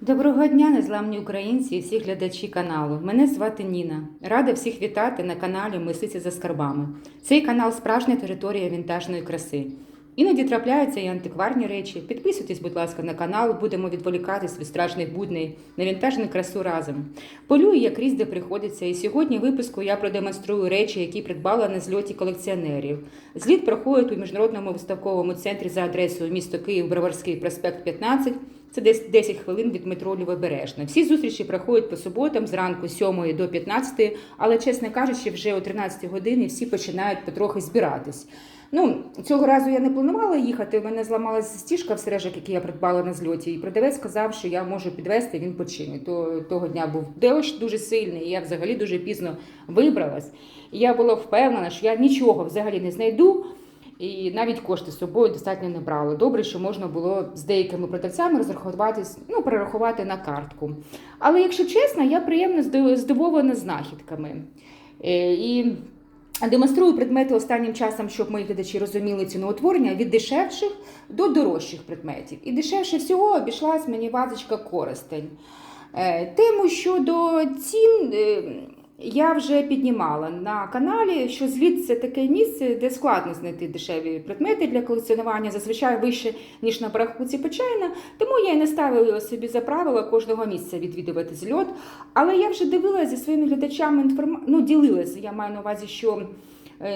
Доброго дня, незламні українці і всі глядачі каналу. Мене звати Ніна. Рада всіх вітати на каналі Мислиці за скарбами. Цей канал справжня територія вінтажної краси. Іноді трапляються і антикварні речі. Підписуйтесь, будь ласка, на канал, будемо відволікатись від страшних будней на вінтажну красу разом. Полюю як різь, де приходиться, і сьогодні в випуску я продемонструю речі, які придбала на зльоті колекціонерів. Зліт проходить у міжнародному виставковому центрі за адресою місто Київ, Броварський проспект 15. Це десь 10 хвилин від метро Лівобережна. Всі зустрічі проходять по суботам зранку з 7 до 15, але, чесно кажучи, вже о 13 годині всі починають потрохи збиратись. Ну, цього разу я не планувала їхати. У мене зламалася стіжка в сережок, які я придбала на зльоті. І продавець сказав, що я можу підвести, він почине. То того дня був дощ дуже сильний, і я взагалі дуже пізно вибралась. І я була впевнена, що я нічого взагалі не знайду. І навіть кошти з собою достатньо не брала. Добре, що можна було з деякими продавцями розрахуватись, ну, перерахувати на картку. Але якщо чесно, я приємно здивована знахідками. Е, І демонструю предмети останнім часом, щоб мої глядачі розуміли ціноутворення від дешевших до дорожчих предметів. І дешевше всього обійшлась мені вазочка користень. Е, Тему щодо цін. Я вже піднімала на каналі, що це таке місце, де складно знайти дешеві предмети для колекціонування, зазвичай вище, ніж на барахуці Печайна. Тому я і не ставила собі за правило кожного місця відвідувати зльот. Але я вже дивилася зі своїми глядачами інформа... ну, ділилася. Я маю на увазі, що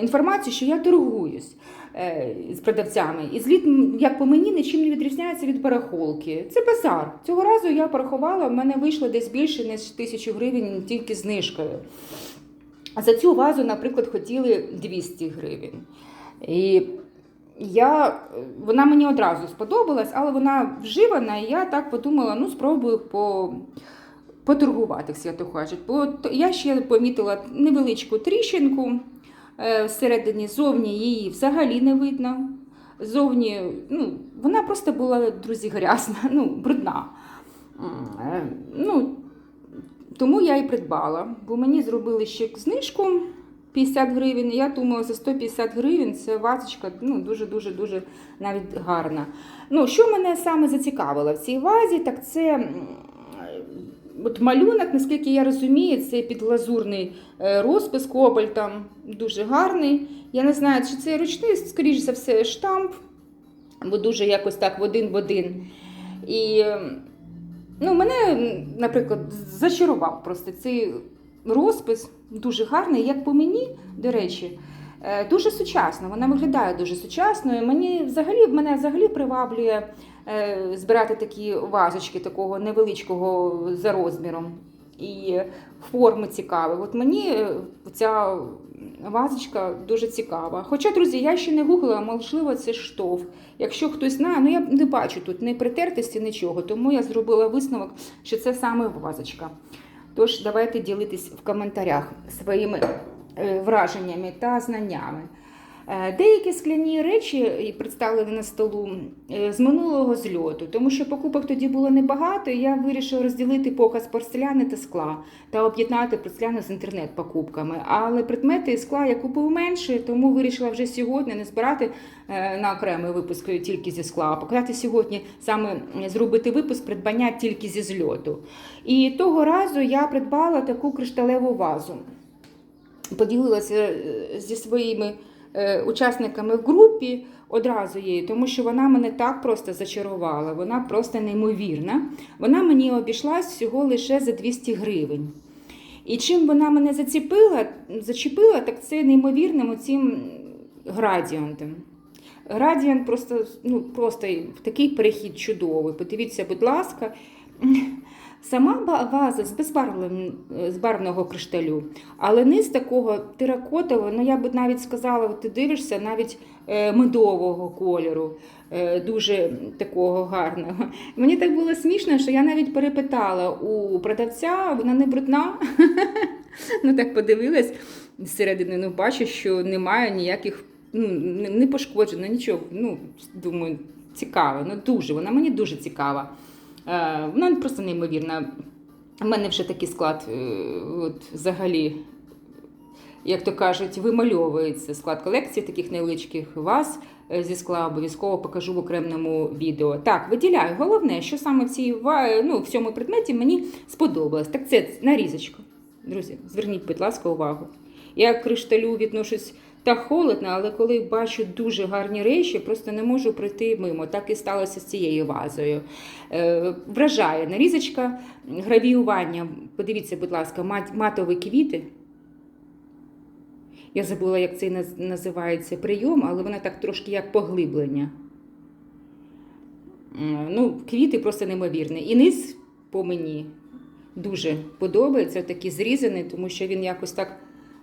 інформацію, що я торгуюсь е, з продавцями. І зліт, як по мені, нічим не відрізняється від барахолки. Це базар. Цього разу я порахувала, в мене вийшло десь більше ніж тисячу гривень тільки знижкою. А за цю вазу, наприклад, хотіли 200 гривень. І я, вона мені одразу сподобалась, але вона вживана, і я так подумала, ну спробую по, поторгувати, як свято кажуть. Бо я ще помітила невеличку тріщинку е, всередині, зовні її взагалі не видно. Зовні, ну, вона просто була, друзі, грязна, ну, брудна. Е, Ну, тому я і придбала, бо мені зробили ще знижку 50 гривень. Я думала, за 150 гривень це вазочка ну, дуже-дуже дуже навіть гарна. Ну, що мене саме зацікавило в цій вазі, так це от малюнок, наскільки я розумію, це підглазурний е, розпис кобальтом, дуже гарний. Я не знаю, чи це ручний, скоріш за все, штамп, бо дуже якось так в один в один. І ем, Ну, мене, наприклад, зачарував просто цей розпис дуже гарний, як по мені, до речі, е, дуже сучасно. Вона виглядає дуже сучасною. Мені взагалі мене взагалі приваблює збирати такі вазочки такого невеличкого за розміром. І форми цікаві. От мені е, ця вазочка дуже цікава. Хоча, друзі, я ще не гуглила, можливо, це штоф. Якщо хтось знає, ну я не бачу тут ні притертості, нічого, тому я зробила висновок, що це саме вазочка. Тож давайте ділитись в коментарях своїми е, враженнями та знаннями. Е, Деякі скляні речі і представлені на столу е, з минулого зльоту, тому що покупок тоді було небагато, і я вирішила розділити показ порцеляни та скла та об'єднати порцеляну з інтернет-покупками. Але предмети із скла я купив менше, тому вирішила вже сьогодні не збирати е, на окремий випуск тільки зі скла, а показати сьогодні саме зробити випуск придбання тільки зі зльоту. І того разу я придбала таку кришталеву вазу. Поділилася е, зі своїми е, учасниками в групі одразу її, тому що вона мене так просто зачарувала, вона просто неймовірна. Вона мені обійшлась всього лише за 200 гривень. І чим вона мене зацепила, зачепила, так це неймовірним оцим градієнтом. Градієнт просто, ну, просто такий перехід чудовий. Подивіться, будь ласка. Сама ваза з безбарвлен- барвного кришталю, але низ такого теракотового, ну я би навіть сказала, ти дивишся навіть е, медового кольору, е, дуже такого гарного. Мені так було смішно, що я навіть перепитала у продавця, вона не брудна. Ну так подивилась зсередини, ну бачу, що немає ніяких, ну не пошкоджено, нічого. Ну, думаю, цікаво, ну дуже, вона мені дуже цікава. Е, Вона просто неймовірна. У мене вже такий склад, е, от, взагалі, як то кажуть, вимальовується склад колекції таких невеличких ваз е, зі скла. Обов'язково покажу в окремому відео. Так, виділяю. Головне, що саме в цій ну, в цьому предметі мені сподобалось. Так це нарізочка. Друзі, зверніть, будь ласка, увагу. Я кришталю відношусь та холодно, але коли бачу дуже гарні речі, просто не можу пройти мимо. Так і сталося з цією вазою. Е, вражає нарізочка, гравіювання. Подивіться, будь ласка, мат- матові квіти. Я забула, як це називається прийом, але вона так трошки як поглиблення. М, Ну, квіти просто неймовірні. І низ по мені дуже подобається, такий зрізаний, тому що він якось так,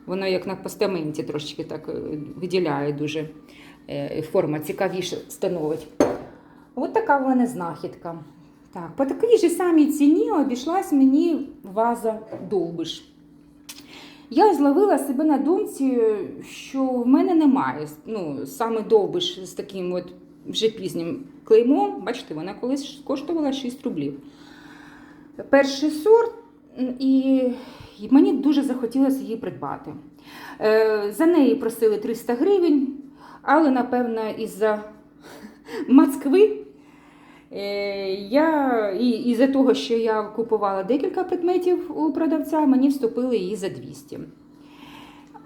воно як на постаменті трошки так е, виділяє дуже е, форма цікавіше становить. От така в мене знахідка. Так, по такій же самій ціні обійшлась мені ваза Довбиш. Я зловила себе на думці, що в мене немає ну, саме довбиш з таким от вже пізнім клеймом. Бачите, вона колись коштувала 6 рублів. Перший сорт, і і мені дуже захотілося її придбати. Е, За неї просили 300 гривень, але, напевно, із-за Москви Е, Я і, і за того, що я купувала декілька предметів у продавця, мені вступили її за 200.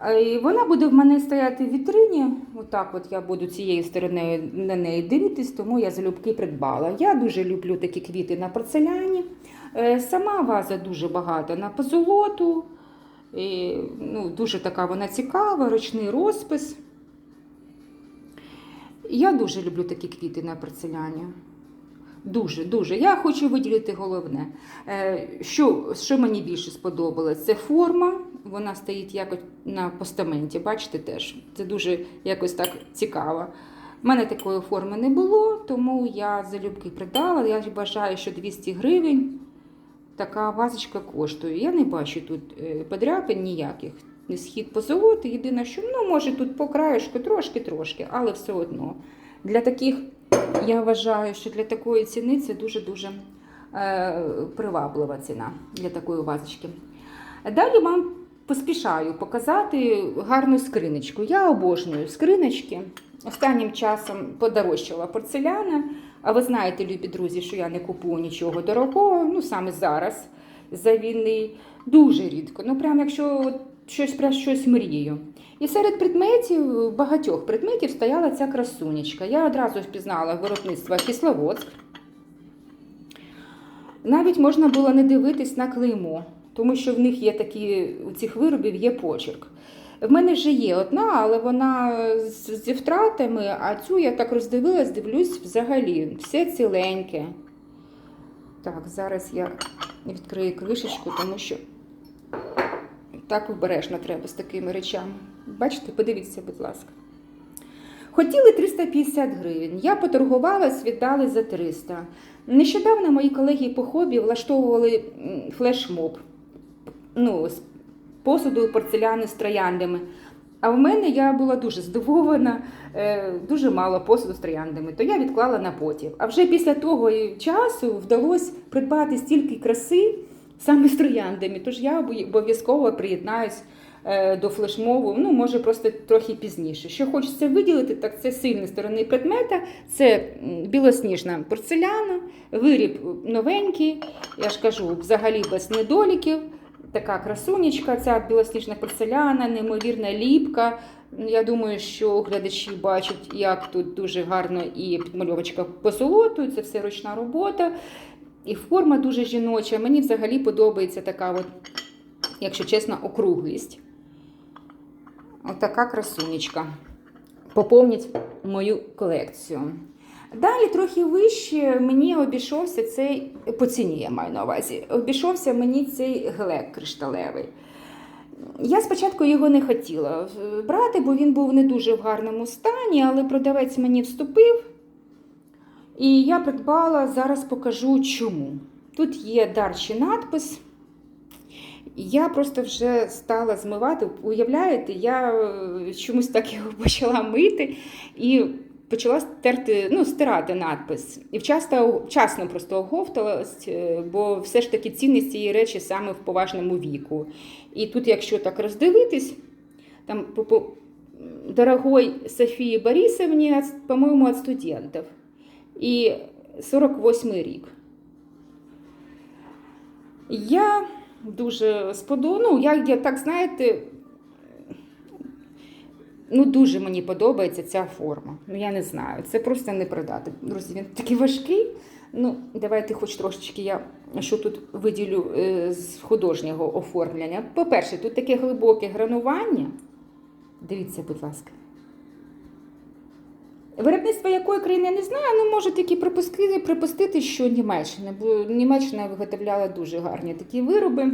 Е, і Вона буде в мене стояти в вітрині. Отак от я буду цією стороною на неї дивитись, тому я залюбки придбала. Я дуже люблю такі квіти на порцеляні. Е, Сама ваза дуже багата на позолоту. І, ну, дуже така вона цікава, ручний розпис. Я дуже люблю такі квіти на порцеляні. Дуже, дуже. Я хочу виділити головне. Е, Що, що мені більше сподобалось? Це форма, вона стоїть якось на постаменті, бачите теж. Це дуже якось так цікаво. У мене такої форми не було, тому я залюбки придала. Я вважаю, що 200 гривень така вазочка коштує. Я не бачу тут е, подряпин ніяких. Не схід по золоту. Єдине, що ну, може тут по краєшку трошки-трошки, але все одно. Для таких я вважаю, що для такої ціни це дуже-дуже е, приваблива ціна для такої вазочки. Далі вам поспішаю показати гарну скриночку. Я обожнюю скриночки. Останнім часом подорожчала порцеляна. А ви знаєте, любі друзі, що я не купую нічого дорогого, ну саме зараз за війни. Дуже рідко. Ну, прям якщо щось про щось мрію. І серед предметів, багатьох предметів стояла ця красунечка. Я одразу впізнала виробництво Кисловодськ. Навіть можна було не дивитись на клеймо, тому що в них є такі, у цих виробів є почерк. В мене вже є одна, але вона зі втратами, а цю я так роздивилась, дивлюсь взагалі. Все ціленьке. Так, зараз я відкрию кришечку, тому що так обережно треба з такими речами. Бачите, подивіться, будь ласка. Хотіли 350 гривень. Я поторгувалась, віддали за 300. Нещодавно мої колеги по хобі влаштовували флешмоб ну, посуду порцеляни з трояндами. А в мене я була дуже здивована, е, дуже мало посуду з трояндами, то я відклала на потім. А вже після того часу вдалося придбати стільки краси саме з трояндами. Тож я обов'язково приєднаюсь е, до флешмову, ну може просто трохи пізніше. Що хочеться виділити, так це сильні сторони предмета, це білосніжна порцеляна, виріб новенький, я ж кажу, взагалі без недоліків. Така красунечка, ця білосніжна порцеляна, неймовірна ліпка. Я думаю, що глядачі бачать, як тут дуже гарно і підмальовочка по золоту, це все ручна робота. І форма дуже жіноча. Мені взагалі подобається така, от, якщо чесно, округлість. Отака красунечка. Поповнить мою колекцію. Далі трохи вище мені обійшовся цей, по ціні я маю на увазі, обійшовся мені цей глек кришталевий. Я спочатку його не хотіла брати, бо він був не дуже в гарному стані, але продавець мені вступив. І я придбала, зараз покажу чому. Тут є дарчий надпис. Я просто вже стала змивати. Уявляєте, я е, чомусь так його почала мити і почала стерти, ну, стирати надпис. І вчасно, вчасно просто оговталась, е, бо все ж таки цінність цієї речі саме в поважному віку. І тут, якщо так роздивитись, там, по, дорогой Софии Борисовне, от- по-моему, от студентов. І 48 рік. Я дуже сподобала, ну, я, я так знаєте, ну, дуже мені подобається ця форма. Ну, я не знаю, це просто не продати. Друзі, він такий важкий. Ну, давайте хоч трошечки я що тут виділю е, з художнього оформлення. По-перше, тут таке глибоке гранування. Дивіться, будь ласка. Виробництво якої країни я не знаю, ну можу тільки припустити, припустити, що Німеччина, бо Німеччина виготовляла дуже гарні такі вироби.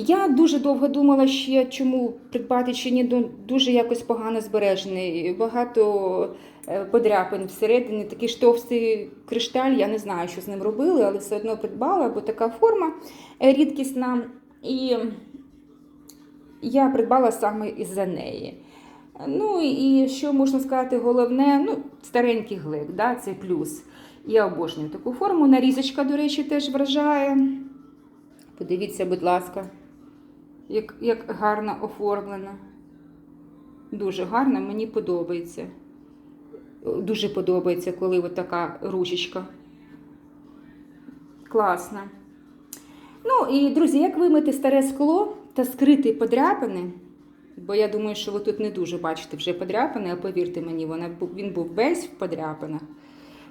Я дуже довго думала ще, чому придбати чи ні, дуже якось погано збережений. Багато е, подряпин всередині, такий ж товстий кришталь, я не знаю, що з ним робили, але все одно придбала, бо така форма е, рідкісна. І я придбала саме із-за неї. Ну і що можна сказати, головне, ну, старенький глек, да, це плюс. Я обожнюю таку форму. Нарізочка, до речі, теж вражає. Подивіться, будь ласка, як, як гарно оформлена. Дуже гарно, мені подобається. Дуже подобається, коли от така ручечка. Класна. Ну і, друзі, як вимити старе скло та скрити подряпини, бо я думаю, що ви тут не дуже бачите вже подряпини, а повірте мені, вона, він був весь в подряпинах,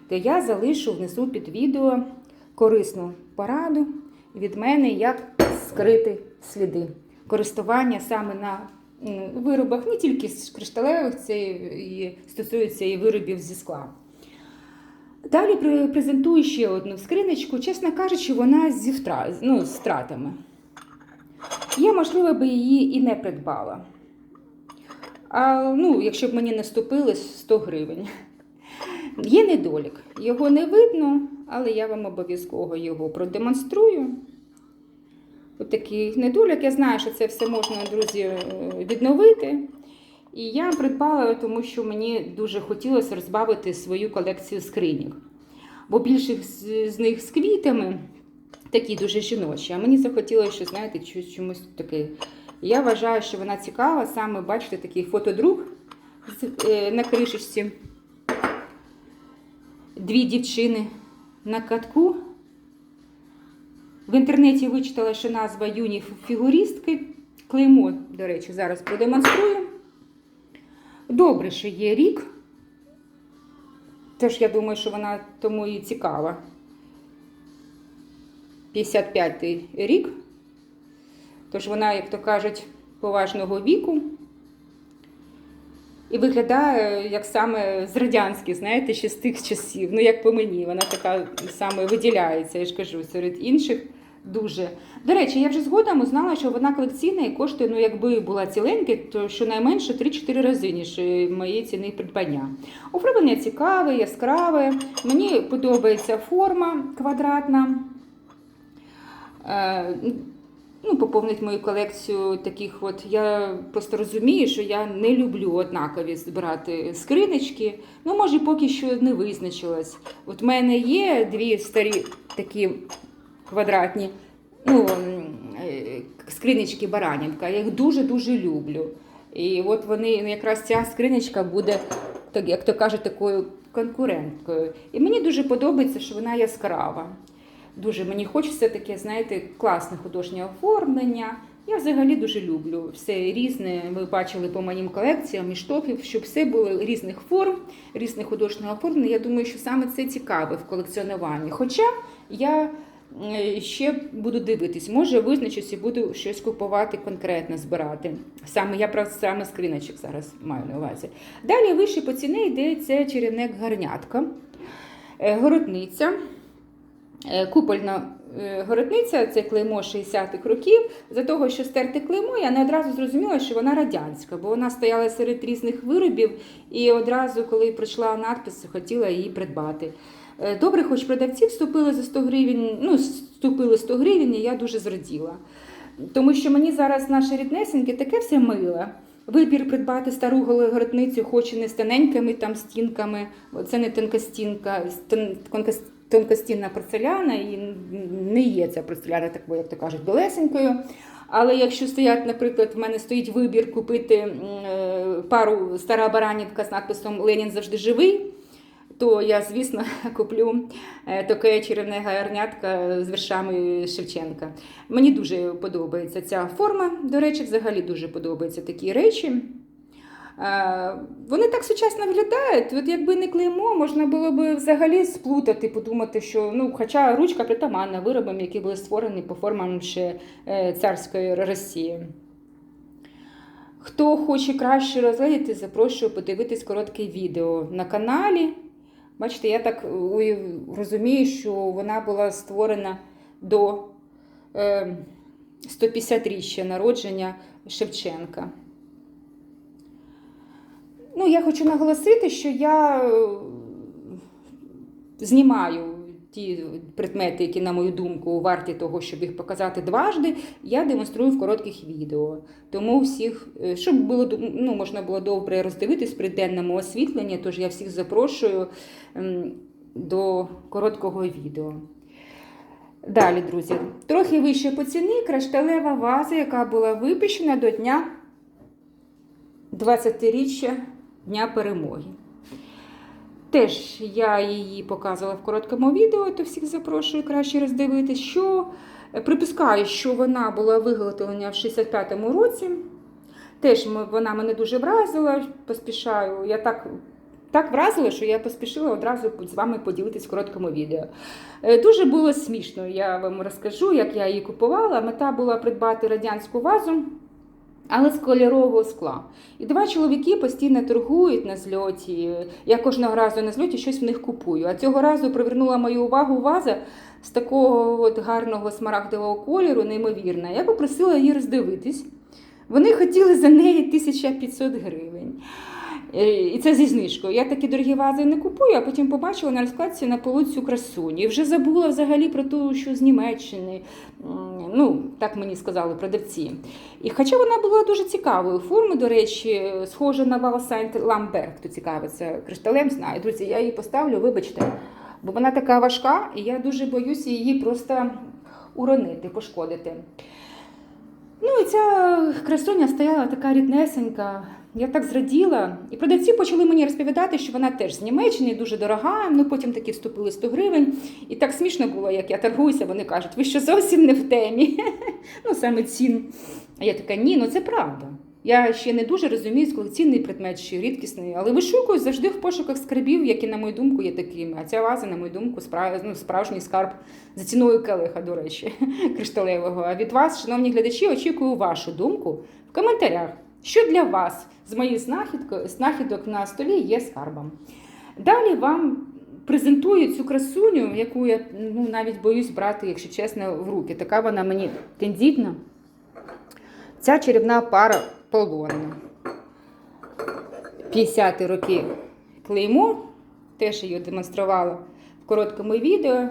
то я залишу внизу під відео корисну пораду від мене, як скрити сліди. Користування саме на виробах, не тільки з кришталевих, це і стосується і виробів зі скла. Далі презентую ще одну скриничку. Чесно кажучи, вона зі втра... ну, з втратами. Я, можливо, би її і не придбала. А, ну, якщо б мені наступили 100 гривень. Є недолік. Його не видно, але я вам обов'язково його продемонструю. Отакий недолік. Я знаю, що це все можна, друзі, е, відновити. І я придбала, тому що мені дуже хотілося розбавити свою колекцію скриньок. Бо більшість з з них з квітами такі дуже жіночі. А мені захотілося, що, знаєте, чомусь таке. Я вважаю, що вона цікава, саме бачите, такий фотодруг е, на кришечці. Дві дівчини на катку. В інтернеті вичитала, що назва юні фігуристки. Клеймо, до речі, зараз продемонструю. Добре, що є рік. Тож я думаю, що вона тому і цікава. 55-й рік. Тож вона, як то кажуть, поважного віку. І виглядає як саме з радянських, знаєте, ще з тих часів. Ну, як по мені, вона така саме виділяється, я ж кажу, серед інших дуже. До речі, я вже згодом узнала, що вона колекційна і коштує, ну, якби була ціленька, то щонайменше 3-4 рази, ніж е, мої ціни придбання. Оформлення цікаве, яскраве. Мені подобається форма квадратна. Е, ну, поповнить мою колекцію таких от. Я просто розумію, що я не люблю однакові збирати скринички. Ну, може, поки що не визначилась. От в мене є дві старі такі квадратні ну, е, скринички Баранівка. Я їх дуже-дуже люблю. І от вони, ну, якраз ця скриничка буде, так, як то кажуть, такою конкуренткою. І мені дуже подобається, що вона яскрава. Дуже мені хочеться таке, знаєте, класне художнє оформлення. Я взагалі дуже люблю все різне. Ви бачили по моїм колекціям і штофів, щоб все було різних форм, різних художнього оформлення. Я думаю, що саме це цікаве в колекціонуванні. Хоча я ще буду дивитись, може визначусь і буду щось купувати конкретно збирати. Саме я про саме скриночок зараз маю на увазі. Далі вище по ціні йде це чарівник гарнятка, Е, городниця. Е, Купольна е, городниця, це клеймо 60-х років. За того, що стерти клеймо, я не одразу зрозуміла, що вона радянська, бо вона стояла серед різних виробів, і одразу, коли пройшла надпис, хотіла її придбати. Е, Добре, хоч продавці вступили за 100 гривень, ну, вступили 100 гривень, і я дуже зраділа. Тому що мені зараз наше ріднесеньке таке все миле. Вибір придбати стару городницю, хоч і не з тоненькими там стінками, це не тонкостінка, з тон- тонкос- тонкостінна порцеляна, і не є ця порцеляна такою, як то кажуть, білесенькою. Але якщо стоять, наприклад, в мене стоїть вибір купити е, пару стара баранівка з надписом Ленін завжди живий, то я, звісно, куплю е, таке чарівне гарнятка з вершами Шевченка. Мені дуже подобається ця форма. До речі, взагалі дуже подобаються такі речі. Е, Вони так сучасно виглядають. От якби не клеймо, можна було б взагалі сплутати, подумати, що ну, хоча ручка притаманна виробам, які були створені по формам ще е, царської Росії. Хто хоче краще розглядати, запрошую подивитись коротке відео на каналі. Бачите, я так розумію, що вона була створена до е, 150-річчя народження Шевченка. Ну, я хочу наголосити, що я е, знімаю ті предмети, які, на мою думку, варті того, щоб їх показати дважди, я демонструю в коротких відео. Тому всіх, е, щоб було ну, можна було добре роздивитись при денному освітленні, тож я всіх запрошую до короткого відео. Далі, друзі, трохи вище по ціні кришталева ваза, яка була випущена до дня 20-річчя Дня перемоги. Теж я її показувала в короткому відео, то всіх запрошую краще роздивитись, що е, припускаю, що вона була виготовлена в 65-му році. Теж вона мене дуже вразила, поспішаю. Я так, так вразила, що я поспішила одразу з вами поділитись в короткому відео. Е, Дуже було смішно, я вам розкажу, як я її купувала. Мета була придбати радянську вазу. Але з кольорового скла. І два чоловіки постійно торгують на зльоті. Я кожного разу на зльоті щось в них купую. А цього разу привернула мою увагу ваза з такого от гарного смарагдового кольору, неймовірна. Я попросила її роздивитись. Вони хотіли за неї 1500 гривень. Е, І це зі знижкою. Я такі дорогі вази не купую, а потім побачила на розкладці на полу цю красуню. І вже забула взагалі про ту, що з Німеччини. Ну, так мені сказали продавці. І хоча вона була дуже цікавої форми, до речі, схожа на Вал Сайнт Ламберг, хто цікавиться кришталем, знає. Друзі, я її поставлю, вибачте, бо вона така важка, і я дуже боюся її просто уронити, пошкодити. Ну і ця красуня стояла така ріднесенька. Я так зраділа. І продавці почали мені розповідати, що вона теж з Німеччини, дуже дорога. Ну потім таки вступили 100 гривень. І так смішно було, як я торгуюся. Вони кажуть, ви що зовсім не в темі. Ну саме цін. А я така, ні, ну це правда. Я ще не дуже розумію колекційний предмет, чи рідкісний, але вишукую завжди в пошуках скарбів, які, на мою думку, є такими. А ця ваза, на мою думку, справ... ну, справжній скарб за ціною келиха, до речі, кришталевого. А від вас, шановні глядачі, очікую вашу думку в коментарях, що для вас з моїх знахідок на столі є скарбом. Далі вам презентую цю красуню, яку я ну, навіть боюсь брати, якщо чесно, в руки. Така вона мені тендітна. Ця чарівна пара полонна. 50-ті роки клеймо, теж її демонструвала в короткому відео.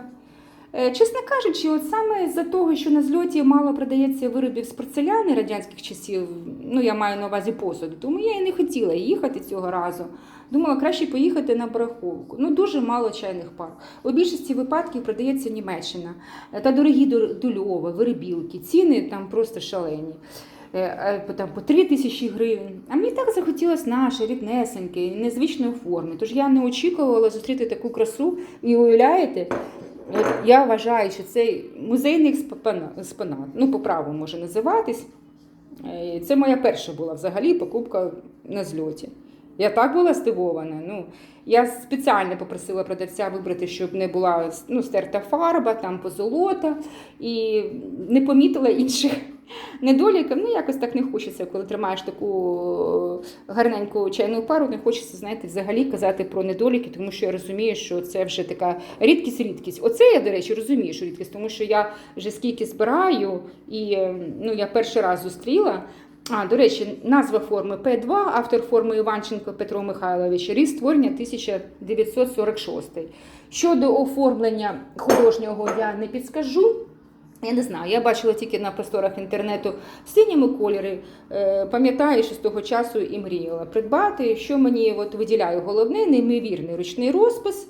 Е, Чесно кажучи, от саме з-за того, що на зльоті мало продається виробів з порцеляни радянських часів, ну я маю на увазі посуду, тому я і не хотіла їхати цього разу. Думала, краще поїхати на бараховку. Ну, дуже мало чайних пар. У більшості випадків продається Німеччина Е, та дорогі дульови, виробілки. Ціни там просто шалені. Е, Там по 3 тисячі гривень. А мені так захотілося наше, ріднесеньке, незвичної форми. Тож я не очікувала зустріти таку красу. І уявляєте, от я вважаю, що цей музейний експонат, ну, по праву може називатись. Е, Це моя перша була взагалі покупка на зльоті. Я так була здивована. Ну, я спеціально попросила продавця вибрати, щоб не була ну, стерта фарба, там позолота, і не помітила інших недоліків. Ну, якось так не хочеться, коли тримаєш таку е, гарненьку чайну пару, не хочеться, знаєте, взагалі казати про недоліки, тому що я розумію, що це вже така рідкість-рідкість. Оце я, до речі, розумію, що рідкість, тому що я вже скільки збираю, і е, ну, я перший раз зустріла. А, до речі, назва форми П2, автор форми Іванченко Петро Михайлович, рік створення 1946. Щодо оформлення художнього я не підскажу. Я не знаю, я бачила тільки на просторах інтернету в синьому кольорі. Е, Пам'ятаю, що з того часу і мріяла придбати. Що мені от виділяє головне, неймовірний ручний розпис.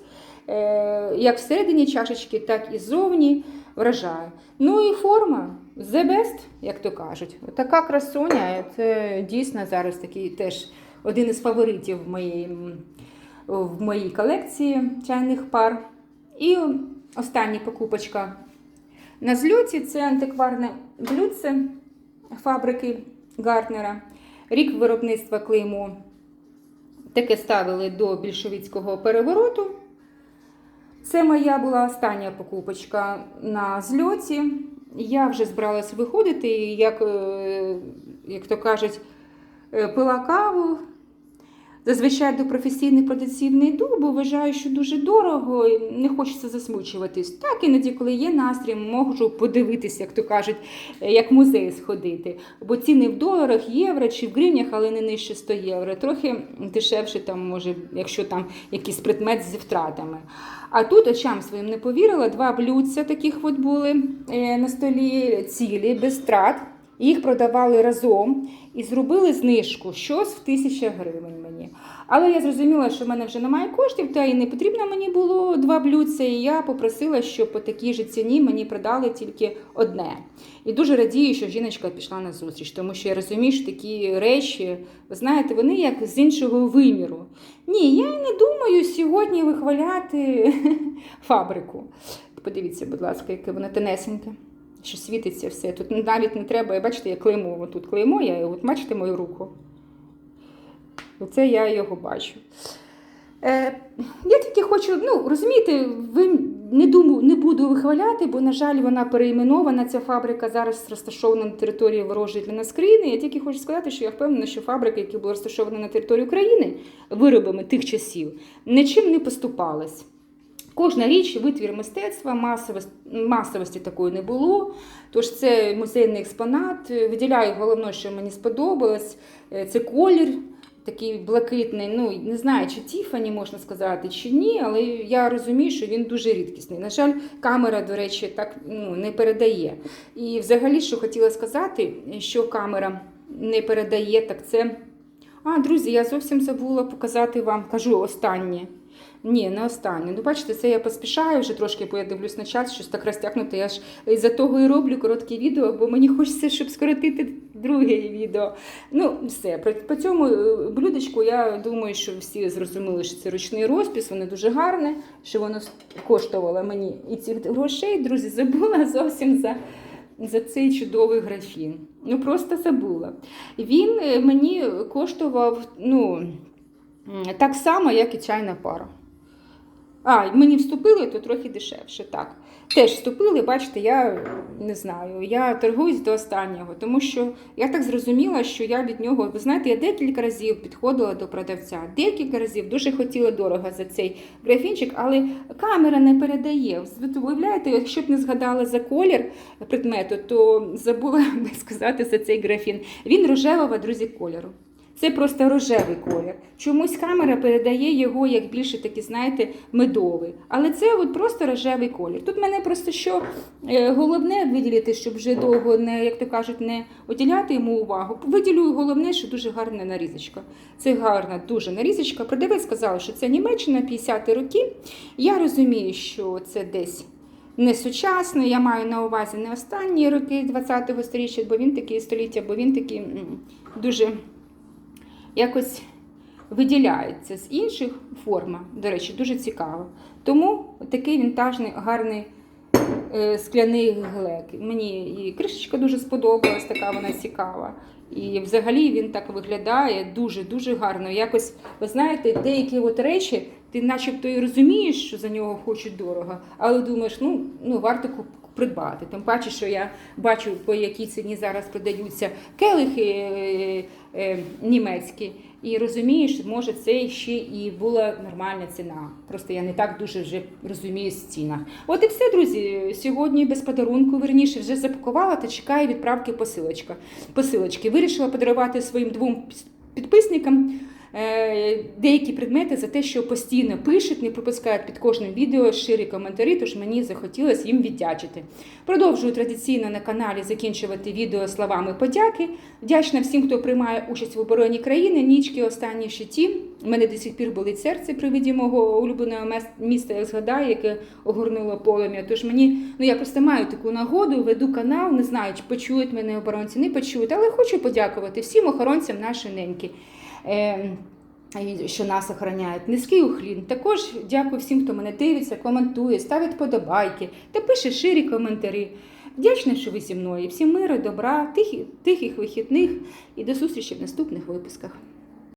е, як всередині чашечки, так і ззовні вражає. Ну і форма the best, як то кажуть. Така красуня, це дійсно зараз такий теж один із фаворитів в моїй, в моїй колекції чайних пар. І остання покупочка на зльоті це антикварне блюдце фабрики Гартнера. Рік виробництва клеймо. Таке ставили до більшовицького перевороту. Це моя була остання покупочка на зльоті. Я вже збиралась виходити, як, е, як то кажуть, е, пила каву. Зазвичай до професійних продавців йду, бо вважаю, що дуже дорого, і не хочеться засмучуватись. Так, іноді, коли є настрій, можу подивитися, як то кажуть, е, як в музей сходити. Бо ціни в доларах, євро чи в гривнях, але не нижче 100 євро. Трохи дешевше, там, може, якщо там якийсь предмет зі втратами. А тут очам своїм не повірила, два блюдця таких от були е, на столі, цілі, без втрат. Їх продавали разом і зробили знижку щось в тисяча гривень. Але я зрозуміла, що в мене вже немає коштів, та і не потрібно мені було два блюдця. І я попросила, щоб по такій же ціні мені продали тільки одне. І дуже радію, що жіночка пішла на зустріч, тому що я розумію, що такі речі, ви знаєте, вони як з іншого виміру. Ні, я й не думаю сьогодні вихваляти фабрику. Подивіться, будь ласка, яке воно тенесеньке що світиться все. Тут навіть не треба, бачите, я клеймо, тут клеймо, я от бачите мою руку. Оце я його бачу. Е, я тільки хочу, ну, розумієте, ви не думаю, не буду вихваляти, бо, на жаль, вона переіменована. Ця фабрика зараз розташована на території ворожої для нас країни. Я тільки хочу сказати, що я впевнена, що фабрика, які були розташовані на території України виробами тих часів, нічим не поступалась. Кожна річ витвір мистецтва, масовості, масовості такої не було. Тож це музейний експонат. Виділяю головне, що мені сподобалось. Е, Це колір такий блакитний. Ну не знаю, чи Тіфані можна сказати, чи ні, але я розумію, що він дуже рідкісний. На жаль, камера, до речі, так ну, не передає. І взагалі, що хотіла сказати, що камера не передає, так це. А, друзі, я зовсім забула показати вам, кажу останнє. Ні, не останнє. Ну, бачите, це я поспішаю вже трошки, бо я дивлюсь на час, щось так розтягнути. Я ж із-за того і роблю коротке відео, бо мені хочеться, щоб скоротити друге відео. Ну, все. По, по цьому е, блюдечку я думаю, що всі зрозуміли, що це ручний розпис, воно дуже гарне, що воно коштувало мені і цих грошей. Друзі, забула зовсім за. За цей чудовий графін. Ну просто забула. Він е, мені коштував, ну. Так само, як і чайна пара. А, мені вступили, то трохи дешевше. Так. Теж вступили, бачите, я не знаю, я торгуюсь до останнього, тому що я так зрозуміла, що я від нього, ви знаєте, я декілька разів підходила до продавця, декілька разів дуже хотіла дорого за цей графінчик, але камера не передає. Уявляєте, якщо б не згадала за колір предмету, то забула би сказати за цей графін. Він рожевого, друзі, кольору. Це просто рожевий колір. Чомусь камера передає його як більше такий, знаєте, медовий. Але це от просто рожевий колір. Тут мене просто що е, головне виділити, щоб вже довго не, як то кажуть, не оділяти йому увагу. Виділю головне, що дуже гарна нарізочка. Це гарна, дуже нарізочка. Продавець сказав, що це Німеччина 50-ті роки. Я розумію, що це десь. Не сучасний, я маю на увазі не останні роки 20-го століття, бо він такий століття, бо він такий дуже якось виділяється з інших форма, до речі, дуже цікаво. Тому такий вінтажний, гарний е, скляний глек. Мені і кришечка дуже сподобалась, така вона цікава. І взагалі він так виглядає дуже-дуже гарно. Якось, ви знаєте, деякі от речі, ти начебто і розумієш, що за нього хочуть дорого, але думаєш, ну, ну варто придбати. Тим паче, що я бачу, по якій ціні зараз продаються келихи е, е, німецькі, і розумієш, може це ще і була нормальна ціна. Просто я не так дуже вже розумію з цінах. От і все, друзі. Сьогодні без подарунку, верніше, вже запакувала та чекаю відправки посилочка. посилочки. Вирішила подарувати своїм двом підписникам деякі предмети за те, що постійно пишуть, не пропускають під кожним відео щирі коментарі, тож мені захотілося їм віддячити. Продовжую традиційно на каналі закінчувати відео словами подяки. Вдячна всім, хто приймає участь в обороні країни. Нічки останні щиті. У мене до сих пір болить серце при виді мого улюбленого міста, як згадаю, яке огорнуло полум'я. Тож мені, ну я просто маю таку нагоду, веду канал, не знаю, чи почують мене оборонці, не почують, але хочу подякувати всім охоронцям нашої неньки. Е, що нас охороняють. Низький ухлін. Також дякую всім, хто мене дивиться, коментує, ставить подобайки та пише ширі коментарі. Вдячна, що ви зі мною. Всім миру, добра, тихих, тихих вихідних і до зустрічі в наступних випусках.